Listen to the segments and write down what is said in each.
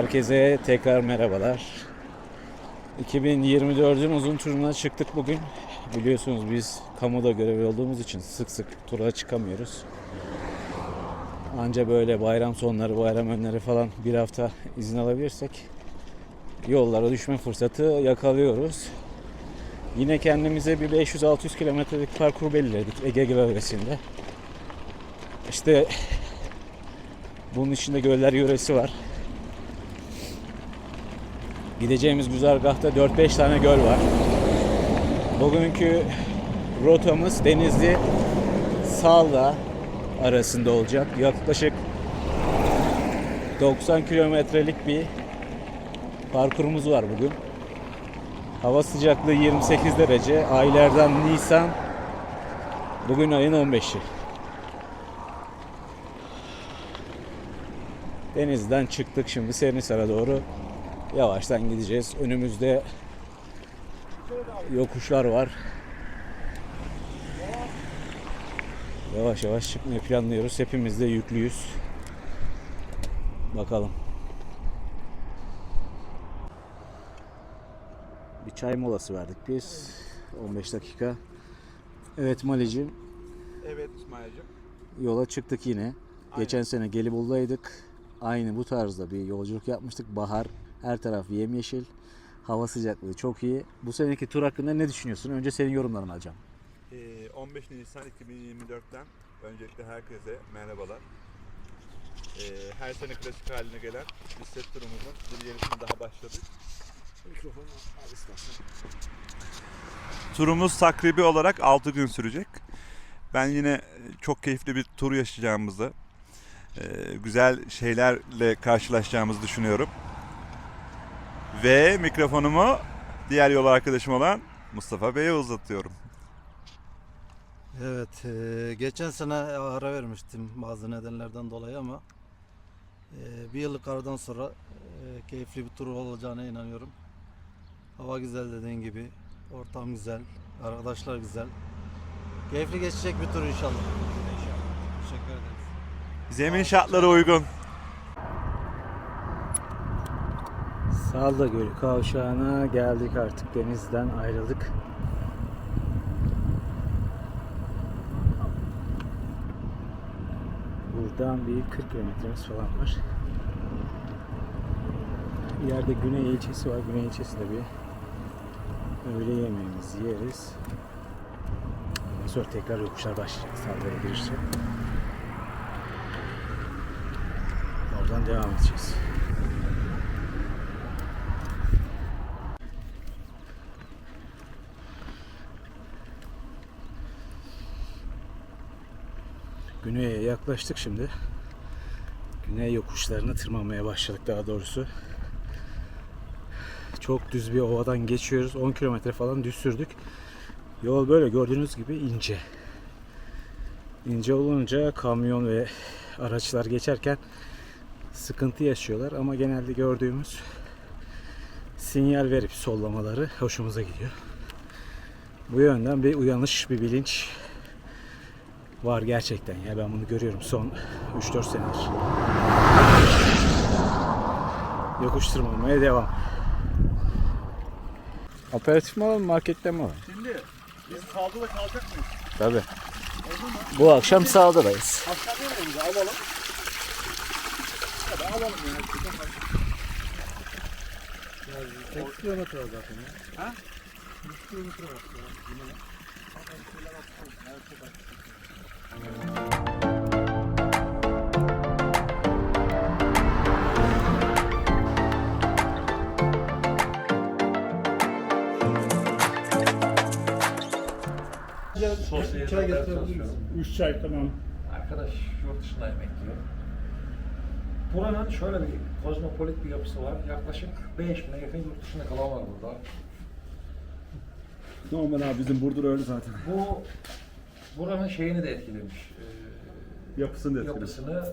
Herkese tekrar merhabalar. 2024'ün uzun turuna çıktık bugün. Biliyorsunuz biz kamuda görevli olduğumuz için sık sık tura çıkamıyoruz. Anca böyle bayram sonları, bayram önleri falan bir hafta izin alabilirsek yollara düşme fırsatı yakalıyoruz. Yine kendimize bir 500-600 kilometrelik parkur belirledik Ege bölgesinde. İşte bunun içinde göller yöresi var. Gideceğimiz güzergahta 4-5 tane göl var. Bugünkü rotamız Denizli Salda arasında olacak. Yaklaşık 90 kilometrelik bir parkurumuz var bugün. Hava sıcaklığı 28 derece. Aylardan Nisan. Bugün ayın 15'i. Denizden çıktık şimdi Serinhisar'a doğru yavaştan gideceğiz. Önümüzde yokuşlar var. Yavaş yavaş çıkmayı planlıyoruz. Hepimiz de yüklüyüz. Bakalım. Bir çay molası verdik biz. 15 dakika. Evet Mali'cim Evet İsmail'cim. yola çıktık yine. Geçen sene Gelibolu'daydık. Aynı bu tarzda bir yolculuk yapmıştık. Bahar, her taraf yemyeşil. Hava sıcaklığı çok iyi. Bu seneki tur hakkında ne düşünüyorsun? Önce senin yorumlarını alacağım. Ee, 15 Nisan 2024'ten öncelikle herkese merhabalar. Ee, her sene klasik haline gelen bisiklet turumuzun bir yenisine daha başladık. Turumuz takribi olarak 6 gün sürecek. Ben yine çok keyifli bir tur yaşayacağımızı, e, güzel şeylerle karşılaşacağımızı düşünüyorum. Ve mikrofonumu diğer yol arkadaşım olan Mustafa Bey'e uzatıyorum. Evet, e, geçen sene ara vermiştim bazı nedenlerden dolayı ama e, bir yıllık aradan sonra e, keyifli bir tur olacağına inanıyorum. Hava güzel dediğin gibi, ortam güzel, arkadaşlar güzel. Keyifli geçecek bir tur inşallah. Teşekkür ederiz. Zemin şartları uygun. Salda Gölü kavşağına geldik artık. Denizden ayrıldık. Buradan bir 40 kilometremiz falan var. İleride Güney ilçesi var. Güney ilçesinde bir öğle yemeğimizi yeriz. Ondan sonra tekrar yokuşlar başlayacak. Salda'ya girişte. Oradan devam edeceğiz. Güney'e yaklaştık şimdi. Güney yokuşlarını tırmanmaya başladık daha doğrusu. Çok düz bir ovadan geçiyoruz. 10 kilometre falan düz sürdük. Yol böyle gördüğünüz gibi ince. İnce olunca kamyon ve araçlar geçerken sıkıntı yaşıyorlar ama genelde gördüğümüz sinyal verip sollamaları hoşumuza gidiyor. Bu yönden bir uyanış, bir bilinç var gerçekten ya ben bunu görüyorum son 3-4 senedir. Yokuş tırmanmaya devam. Aperatif mi alalım markette mi alalım? Şimdi biz sağda da kalacak mıyız? Tabii. Bu akşam sahadayız. Akşam yemeğimizi alalım. Ya da alalım yani. 8 kilometre var zaten ya. Ha? 3 kilometre var. Çay getirebilir misin? Üç çay tamam. Arkadaş yurt dışında emekliyor. Buranın şöyle bir kozmopolit bir yapısı var. Yaklaşık 5 bine yakın yurt dışında kalan var burada. Normal abi bizim Burdur öyle zaten. Bu buranın şeyini de etkilemiş. e, Yapısını da etkilemiş. yapısını.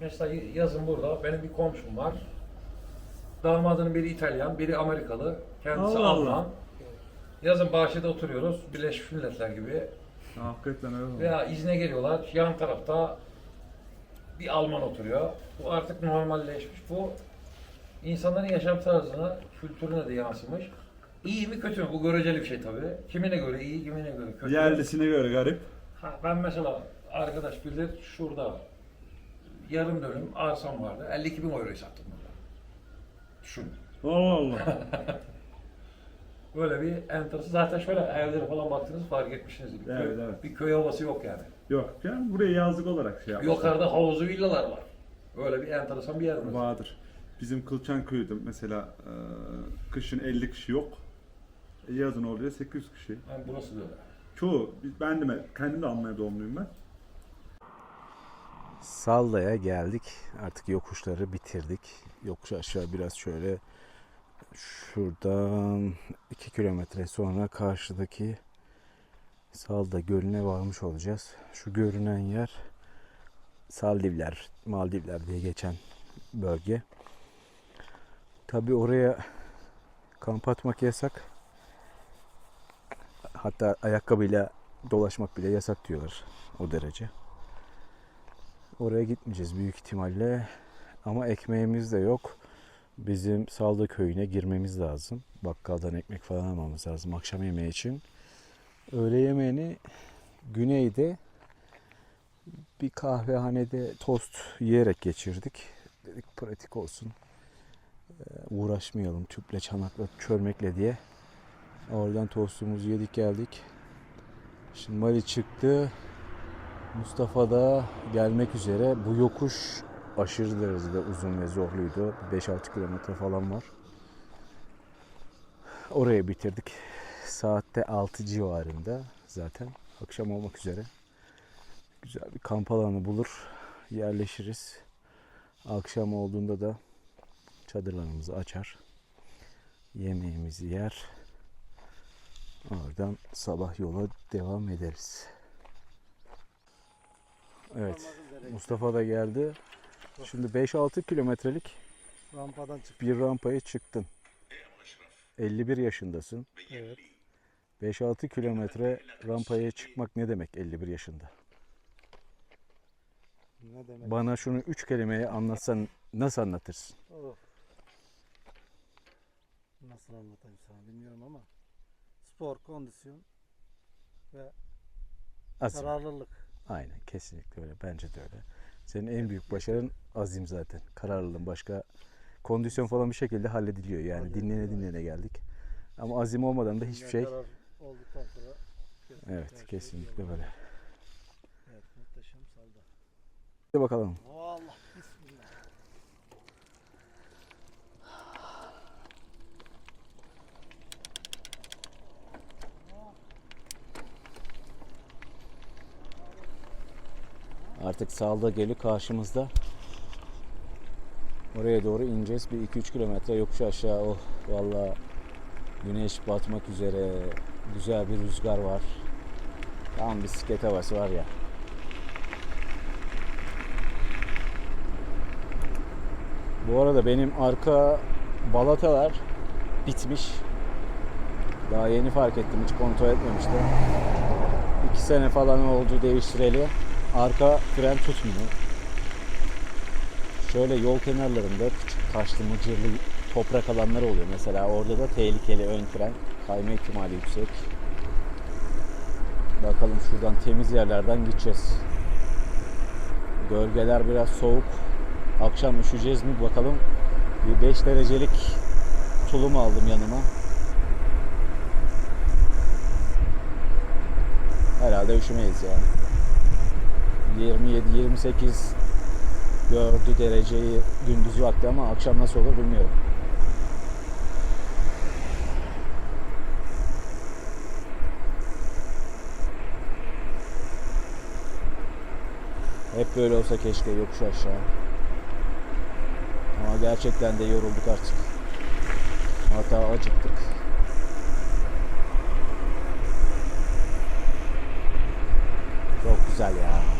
Mesela yazın burada benim bir komşum var. Damadının biri İtalyan, biri Amerikalı. Kendisi Allah Alman. Allah. Yazın bahçede oturuyoruz. Birleşmiş Milletler gibi. Hakikaten öyle oldu. Veya izne geliyorlar. Yan tarafta bir Alman oturuyor. Bu artık normalleşmiş. Bu insanların yaşam tarzına, kültürüne de yansımış. İyi mi kötü mü? Bu göreceli bir şey tabii. Kimine göre iyi, kimine göre kötü. Yerlisine göre garip. Ha, ben mesela arkadaş bilir şurada yarım dönüm arsam vardı. 52 bin euroyu sattım burada. Düşün. Allah Allah. Böyle bir enteresan. Zaten şöyle evlere falan baktınız fark etmişsiniz. Bir, Evet, köy, evet. bir köy havası yok yani. Yok canım buraya yazlık olarak şey yapmışlar. Yukarıda havuzlu villalar var. Böyle bir enteresan bir yer burası. Vardır. Bizim Kılçan köyüde mesela e, kışın 50 kişi yok. E, yazın oluyor 800 kişi. Yani burası da öyle. Çoğu, ben de kendim de Almanya doğumluyum ben. Salda'ya geldik. Artık yokuşları bitirdik. Yokuş aşağı biraz şöyle şuradan 2 kilometre sonra karşıdaki Salda Gölü'ne varmış olacağız. Şu görünen yer Saldivler, Maldivler diye geçen bölge. Tabi oraya kamp atmak yasak. Hatta ayakkabıyla dolaşmak bile yasak diyorlar o derece. Oraya gitmeyeceğiz büyük ihtimalle. Ama ekmeğimiz de yok. Bizim Salda köyüne girmemiz lazım. Bakkaldan ekmek falan almamız lazım akşam yemeği için. Öğle yemeğini güneyde bir kahvehanede tost yiyerek geçirdik. Dedik pratik olsun. Ee, uğraşmayalım tüple, çanakla, çörmekle diye. Oradan tostumuzu yedik geldik. Şimdi Mali çıktı. Mustafa da gelmek üzere. Bu yokuş aşırı derecede uzun ve zorluydu. 5-6 kilometre falan var. Oraya bitirdik. Saatte 6 civarında zaten. Akşam olmak üzere. Güzel bir kamp alanı bulur. Yerleşiriz. Akşam olduğunda da çadırlarımızı açar. Yemeğimizi yer. Oradan sabah yola devam ederiz. Evet. Mustafa da geldi. Şimdi 5-6 kilometrelik Rampadan çık. bir rampaya çıktın. 51 yaşındasın. Evet. 5-6 kilometre rampaya çıkmak ne demek 51 yaşında? Ne demek? Bana şunu 3 kelimeye anlatsan nasıl anlatırsın? Oh. Nasıl anlatayım sana bilmiyorum ama spor, kondisyon ve Azim. kararlılık. Aynen kesinlikle öyle. Bence de öyle. Senin en büyük başarın azim zaten. Kararlılığın başka kondisyon falan bir şekilde hallediliyor. Yani Hallediyor, dinlene dinlene geldik. Ama azim olmadan da hiçbir şey. karar olduktan sonra kesinlikle her Evet şey kesinlikle yolunda. böyle. Evet muhteşem salda. Hadi bakalım. Allah Artık Salda Gölü karşımızda. Oraya doğru ineceğiz. Bir 2-3 kilometre yokuş aşağı. Oh valla güneş batmak üzere. Güzel bir rüzgar var. Tam bisiklet havası var ya. Bu arada benim arka balatalar bitmiş. Daha yeni fark ettim. Hiç kontrol etmemiştim. 2 sene falan oldu değiştireli. Arka fren tutmuyor. Şöyle yol kenarlarında küçük taşlı mıcırlı toprak alanlar oluyor. Mesela orada da tehlikeli ön fren kayma ihtimali yüksek. Bakalım şuradan temiz yerlerden gideceğiz. Gölgeler biraz soğuk. Akşam üşüyeceğiz mi bakalım. Bir 5 derecelik tulum aldım yanıma. Herhalde üşümeyiz yani. 27-28 gördü dereceyi gündüz vakti ama akşam nasıl olur bilmiyorum. Hep böyle olsa keşke yokuş aşağı. Ama gerçekten de yorulduk artık. Hatta acıktık. Çok güzel ya.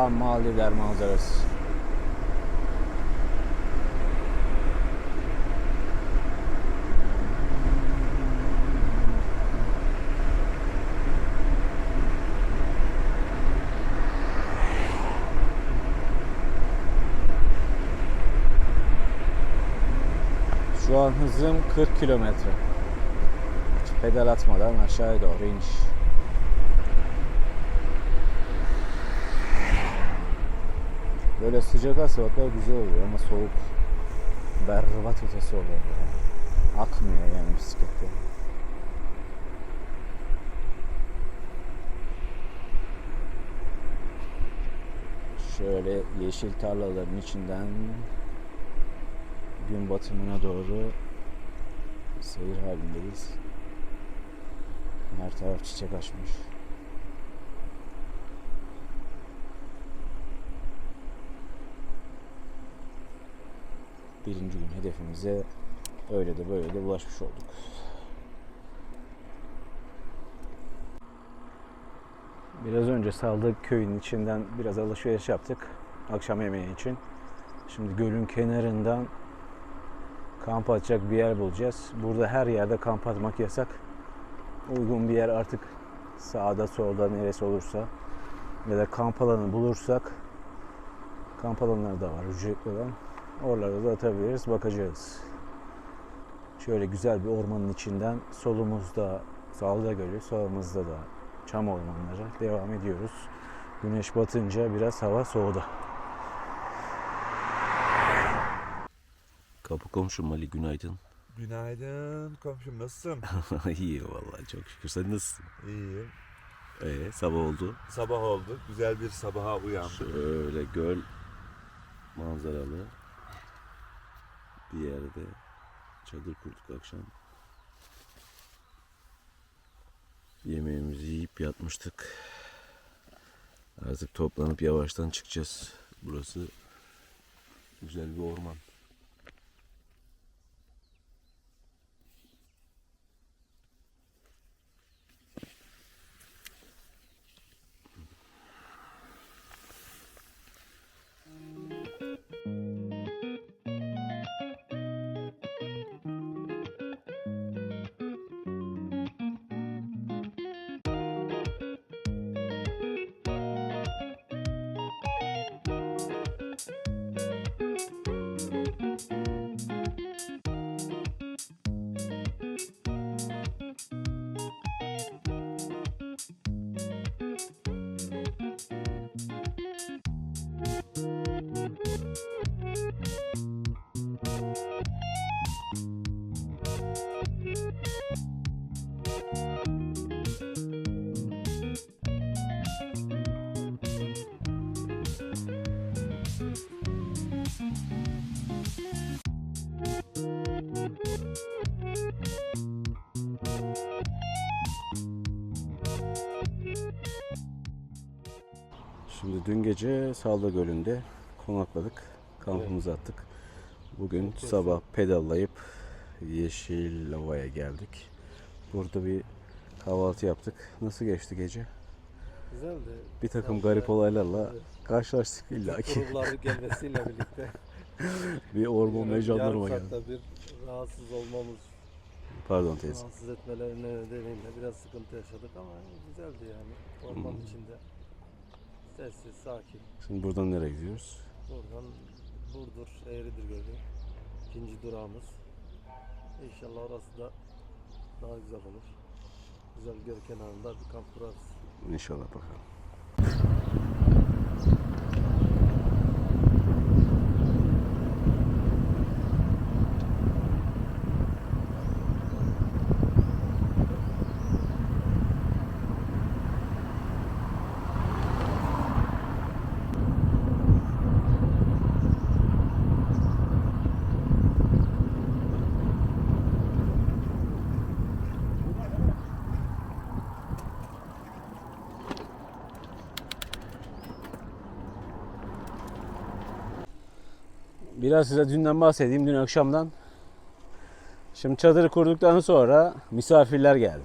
Tam Maldivler manzarası. Şu an hızım 40 kilometre. Pedal atmadan aşağıya doğru iniş. Böyle sıcak asfaltlar güzel oluyor ama soğuk berbat ötesi oluyor. Yani. Akmıyor yani bisiklette. Şöyle yeşil tarlaların içinden gün batımına doğru seyir halindeyiz. Her taraf çiçek açmış. Birinci gün hedefimize öyle de böyle de ulaşmış olduk. Biraz önce Saldık köyün içinden biraz alışveriş yaptık akşam yemeği için. Şimdi gölün kenarından kamp atacak bir yer bulacağız. Burada her yerde kamp atmak yasak. Uygun bir yer artık sağda solda neresi olursa ya da kamp alanı bulursak kamp alanları da var ücretli olan. Oralarda da atabiliriz. Bakacağız. Şöyle güzel bir ormanın içinden solumuzda Salda Gölü, sağımızda da çam ormanları devam ediyoruz. Güneş batınca biraz hava soğudu. Kapı komşum Ali günaydın. Günaydın komşum nasılsın? İyi vallahi çok şükür. Sen nasılsın? İyiyim. Ee, sabah oldu. Sabah oldu. Güzel bir sabaha uyandım. Şöyle göl manzaralı bir yerde çadır kurduk akşam. Yemeğimizi yiyip yatmıştık. Artık toplanıp yavaştan çıkacağız. Burası güzel bir orman. Şimdi dün gece Salda Gölü'nde konakladık. Kampımızı attık. Bugün sabah pedallayıp Yeşil Ova'ya geldik. Burada bir kahvaltı yaptık. Nasıl geçti gece? Güzeldi. Bir takım garip olaylarla karşılaştık illa ki. grupları gelmesiyle birlikte bir orman yarım jandarma geldi. saatte bir rahatsız olmamız, Pardon teyze. rahatsız etmeleri nedeniyle biraz sıkıntı yaşadık ama güzeldi yani. Orman Hmm. içinde sessiz, sakin. Şimdi buradan nereye gidiyoruz? Buradan Burdur, Eğridir Gölü. ikinci durağımız. İnşallah orası da daha güzel olur. Güzel göl kenarında bir kamp kurarız. İnşallah bakalım. Biraz size dünden bahsedeyim. Dün akşamdan. Şimdi çadırı kurduktan sonra misafirler geldi.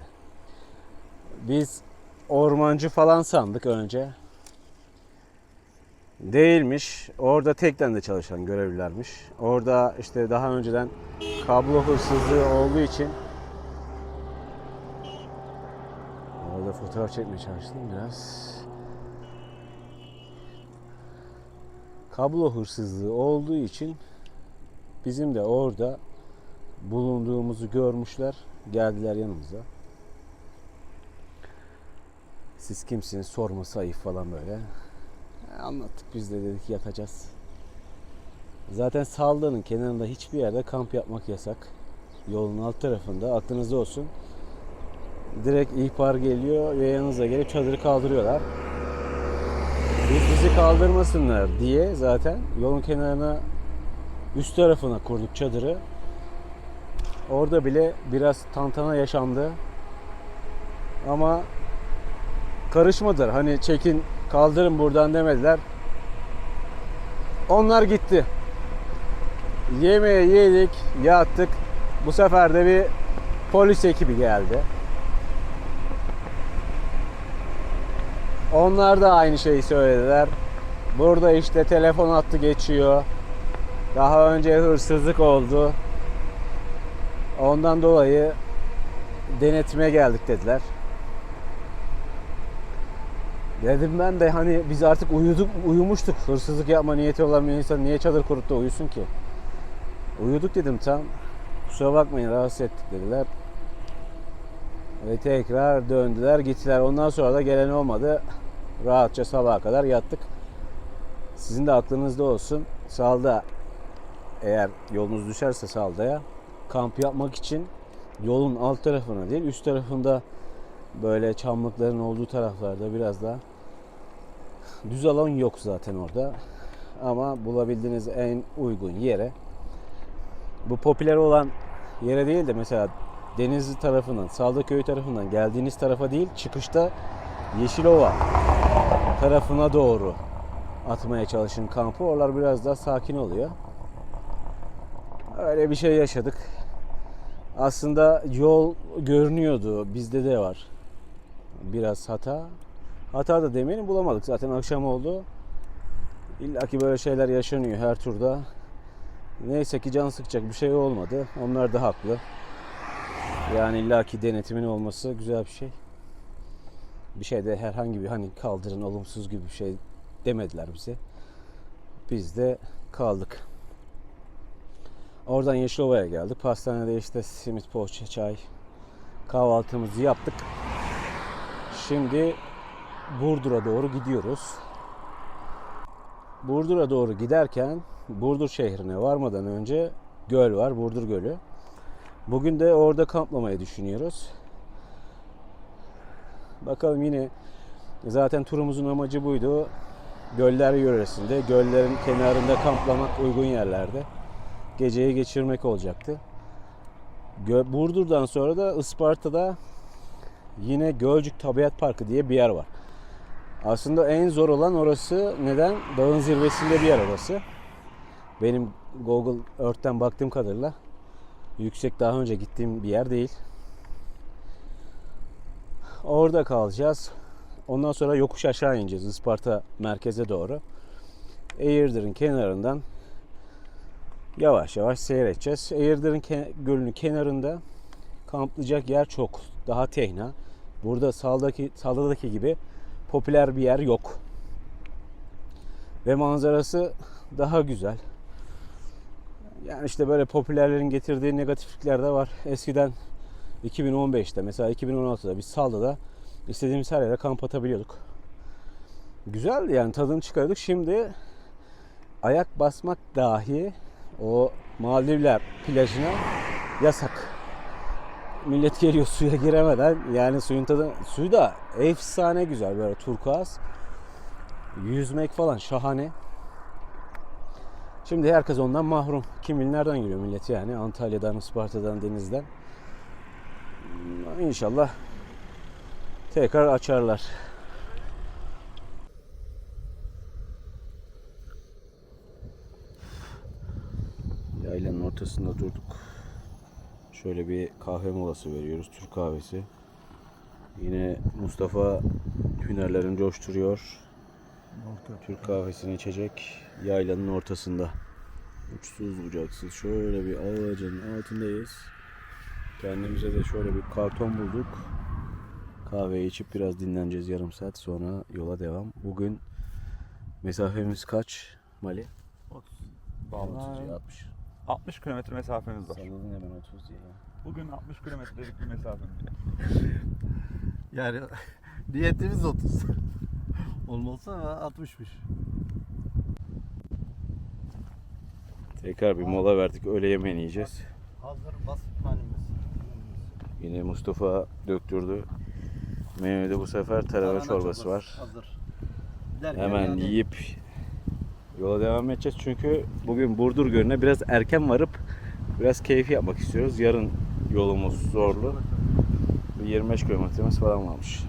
Biz ormancı falan sandık önce. Değilmiş. Orada tekten de çalışan görevlilermiş. Orada işte daha önceden kablo hırsızlığı olduğu için Orada fotoğraf çekmeye çalıştım biraz. Kablo hırsızlığı olduğu için bizim de orada bulunduğumuzu görmüşler. Geldiler yanımıza. Siz kimsiniz sorması ayıp falan böyle. E, Anlattık biz de dedik yatacağız. Zaten saldığının kenarında hiçbir yerde kamp yapmak yasak. Yolun alt tarafında aklınızda olsun. Direkt ihbar geliyor ve yanınıza gelip çadırı kaldırıyorlar. Biz bizi kaldırmasınlar diye zaten yolun kenarına üst tarafına kurduk çadırı. Orada bile biraz tantana yaşandı. Ama karışmadılar. Hani çekin kaldırın buradan demediler. Onlar gitti. Yemeği yedik, yattık. Bu sefer de bir polis ekibi geldi. Onlar da aynı şeyi söylediler. Burada işte telefon hattı geçiyor. Daha önce hırsızlık oldu. Ondan dolayı denetime geldik dediler. Dedim ben de hani biz artık uyuduk, uyumuştuk. Hırsızlık yapma niyeti olan bir insan niye çadır kurup da uyusun ki? Uyuduk dedim tam. Kusura bakmayın rahatsız ettik dediler. Ve tekrar döndüler gittiler. Ondan sonra da gelen olmadı. Rahatça sabaha kadar yattık. Sizin de aklınızda olsun. Salda eğer yolunuz düşerse Salda'ya kamp yapmak için yolun alt tarafına değil üst tarafında böyle çamlıkların olduğu taraflarda biraz daha düz alan yok zaten orada. Ama bulabildiğiniz en uygun yere bu popüler olan yere değil de mesela Denizli tarafından, Saldaköy tarafından geldiğiniz tarafa değil, çıkışta Yeşilova tarafına doğru atmaya çalışın kampı. Oralar biraz daha sakin oluyor. Öyle bir şey yaşadık. Aslında yol görünüyordu. Bizde de var. Biraz hata. Hata da demeyelim bulamadık. Zaten akşam oldu. İlla ki böyle şeyler yaşanıyor her turda. Neyse ki can sıkacak bir şey olmadı. Onlar da haklı. Yani illaki denetimin olması güzel bir şey. Bir şeyde herhangi bir hani kaldırın olumsuz gibi bir şey demediler bize. Biz de kaldık. Oradan Yeşilova'ya geldik. Pastanede işte simit, poğaça, çay kahvaltımızı yaptık. Şimdi Burdur'a doğru gidiyoruz. Burdur'a doğru giderken Burdur şehrine varmadan önce göl var, Burdur Gölü. Bugün de orada kamplamayı düşünüyoruz. Bakalım yine zaten turumuzun amacı buydu. Göller yöresinde, göllerin kenarında kamplamak uygun yerlerde. Geceyi geçirmek olacaktı. Burdur'dan sonra da Isparta'da yine Gölcük Tabiat Parkı diye bir yer var. Aslında en zor olan orası. Neden? Dağın zirvesinde bir yer orası. Benim Google Earth'ten baktığım kadarıyla yüksek daha önce gittiğim bir yer değil. Orada kalacağız. Ondan sonra yokuş aşağı ineceğiz Isparta merkeze doğru. Eğirdir'in kenarından yavaş yavaş seyredeceğiz. Eğirdir'in ke- gölünün kenarında kamplayacak yer çok. Daha tehna. Burada saldaki, saldadaki gibi popüler bir yer yok. Ve manzarası daha güzel. Yani işte böyle popülerlerin getirdiği negatiflikler de var. Eskiden 2015'te mesela 2016'da biz Salda'da istediğimiz her yere kamp atabiliyorduk. Güzeldi yani tadını çıkardık. Şimdi ayak basmak dahi o Maldivler plajına yasak. Millet geliyor suya giremeden yani suyun tadı suyu da efsane güzel böyle turkuaz. Yüzmek falan şahane. Şimdi herkes ondan mahrum. Kim bilir nereden geliyor millet yani Antalya'dan, Isparta'dan, denizden. İnşallah tekrar açarlar. Yaylanın ortasında durduk. Şöyle bir kahve molası veriyoruz. Türk kahvesi. Yine Mustafa hünerlerini coşturuyor. Türk kahvesini içecek yaylanın ortasında. Uçsuz bucaksız şöyle bir ağacın altındayız. Kendimize de şöyle bir karton bulduk. Kahve içip biraz dinleneceğiz yarım saat sonra yola devam. Bugün mesafemiz kaç Mali? 30 Vallahi 60. 60 kilometre mesafemiz var. Salladın hemen 30 diye. Bugün 60 kilometrelik bir mesafe. Yani niyetimiz 30. Olmazsa 60'mış. Tekrar bir mola verdik. Öğle yemeğini yiyeceğiz. Hazır basit menümüz. Yine Mustafa döktürdü. Menüde bu sefer tarhana çorbası var. Hazır. Hemen yani yiyip yola devam edeceğiz. Çünkü bugün Burdur Gölü'ne biraz erken varıp biraz keyfi yapmak istiyoruz. Yarın yolumuz zorlu. Bir 25 kilometremiz falan varmış.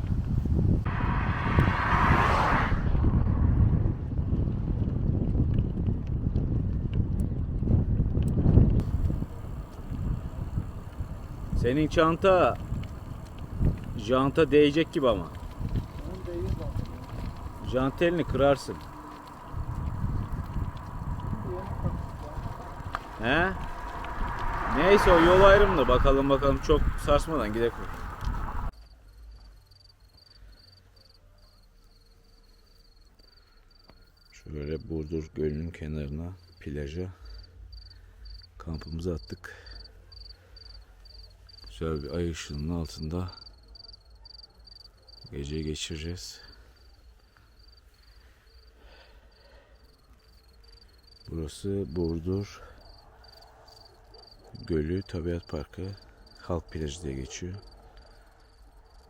Senin çanta janta değecek gibi ama. Jantelini kırarsın. He? Neyse o yol ayrımında bakalım bakalım çok sarsmadan gidelim. Şöyle Burdur Gölü'nün kenarına plaja kampımızı attık. Güzel bir ay ışığının altında geceyi geçireceğiz. Burası Burdur Gölü Tabiat Parkı Halk Plajı diye geçiyor.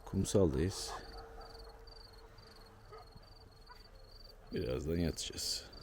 Kumsaldayız. Birazdan yatacağız.